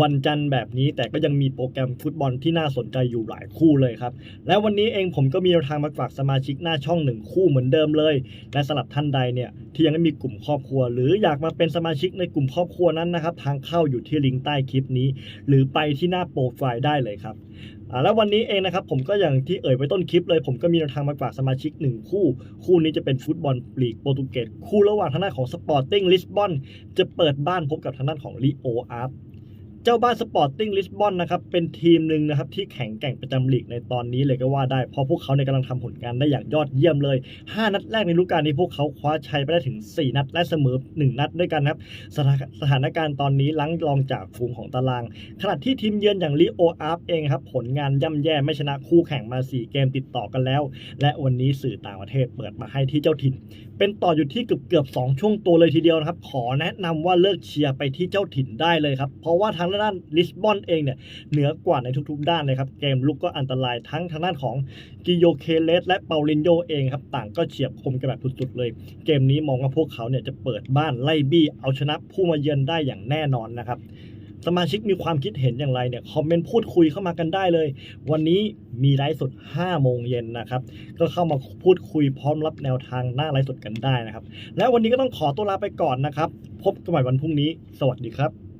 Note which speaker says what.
Speaker 1: วันจันทร์แบบนี้ แต่ก็ยังมีโปรแกรมฟุตบอลที่น่าสนใจอยู่หลายคู่เลยครับ และวันนี้เองผมก็มีแนวทางมาฝากสมาชิกหน้าช่องหนึ่งคู่เหมือนเดิมเลย และสำหรับท่านใดเนี่ยที่ยังไม่มีกลุ่มครอบครัว หรืออยากมาเป็นสมาชิกในกลุ่มครอบครัวนั้นนะครับทางเข้าอยู่ที่ลิงก์ใต้คลิปนี้ หรือไปที่หน้าโปรไฟล์ได้เลยครับแล้ววันนี้เองนะครับผมก็อย่างที่เอ่ยไว้ต้นคลิปเลย ผมก็มีแนวทางมาฝากสมาชิกหนึ่งคู่ คู่นี้จะเป็นฟุตบอลลีกโปรตุเกสคู่ระหว่างทางด้านของสปอร์ติ้งลิสบอนจะเปิดบ้านพบกับทางด้านของลีโออาร์ เจ้าบ้านสปอร์ติ้งลิสบอนนะครับเป็นทีมหนึ่งนะครับที่แข็งแกร่งประจำลีกในตอนนี้เลยก็ว่าได้ เพราะพวกเขาในกำลังทำผลงานได้อย่างยอดเยี่ยมเลย 5 นัดแรกในฤดูกาลนี้พวกเขาคว้าชัยไปได้ถึง 4 นัดและเสมอ 1 นัดด้วยกันครับสถานสถานการณ์ตอนนี้ลังรองจากฝูงของตาราง ขณะที่ทีมเยือนอย่างลีโออาร์ฟเองครับผลงานย่ำแย่ไม่ชนะคู่แข่งมา 4 เกมติดต่อกันแล้ว และวันนี้สื่อต่างประเทศเปิดมาให้ที่เจ้าถิ่น เป็นต่ออยู่ที่เกือบเกือบสองช่วงตัวเลยทีเดียวนะครับขอแนะนำว่าเลิกเชียร์ไปที่เจ้าถิ่นได้เลยครับเพราะว่าทางด้านลิสบอนเองเนี่ยเหนือกว่าในทุกๆด้านเลยครับ เกมลุกก็อันตรายทั้งทางด้านของกิโยเคเลสและเปาลินโยเองครับต่างก็เฉียบคมกันแบบสุดๆเลย เกมนี้มองว่าพวกเขาเนี่ยจะเปิดบ้านไล่บี้เอาชนะผู้มาเยือนได้อย่างแน่นอนนะครับสมาชิกมีความคิดเห็นอย่างไรเนี่ยคอมเมนต์พูดคุยเข้ามากันได้เลย วันนี้มีไลฟ์สด 5 โมงเย็นนะครับ ก็เข้ามาพูดคุยพร้อมรับแนวทางหน้าไลฟ์สดกันได้นะครับ และวันนี้ก็ต้องขอตัวลาไปก่อนนะครับ พบกันใหม่วันพรุ่งนี้ สวัสดีครับ